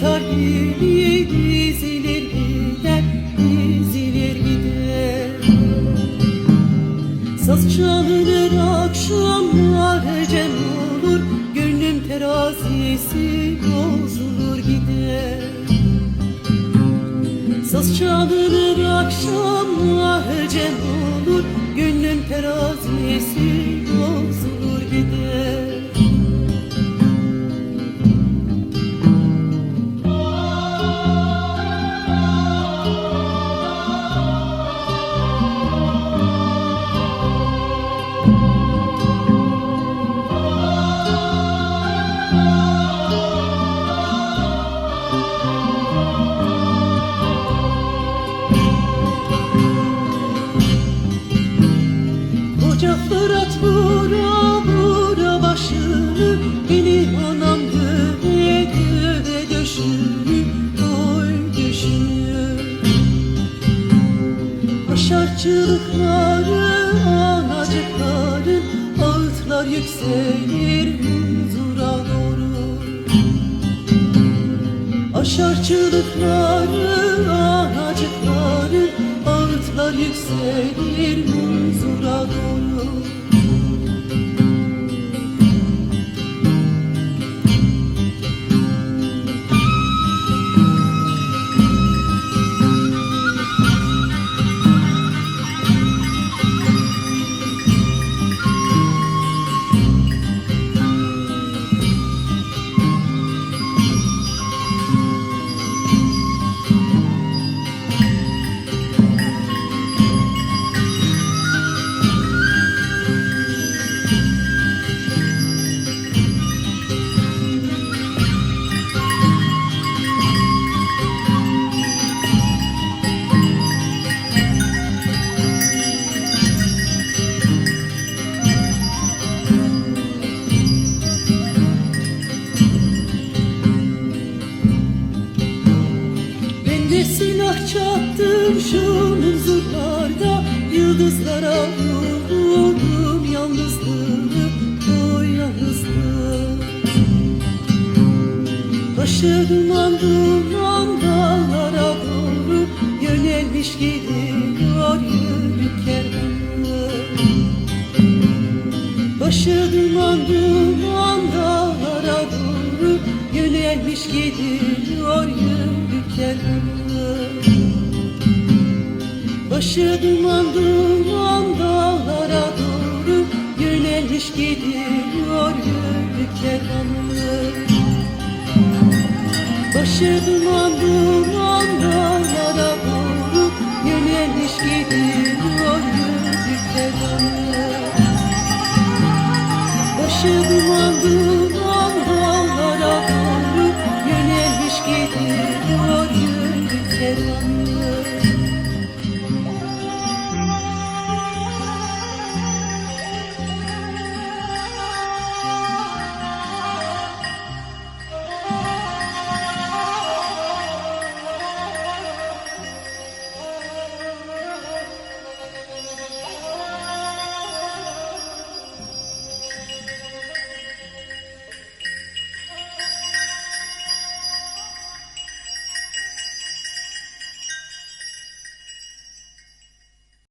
Atar gibi dizilir gider Dizilir gider. Saz çalınır akşamlar cem olur Gönlüm terazisi bozulur gider. Saz çalınır akşamlar cem olur Gönlüm terazisi Aşarçılıkları anacıkların Ağıtlar yükselir huzura doğru. Aşarçılıkları anacıkların Ağıtlar yükselir huzura doğru de silah çaktım şu muzurlarda Yıldızlara Başı duman duman dağlara doğru Yönelmiş gidiyor yürü kervanı Başı duman duman dağlara doğru Yönelmiş gidiyor yürü kervanı Başı duman duman dağlara doğru Yönelmiş gidiyor yürü kervanı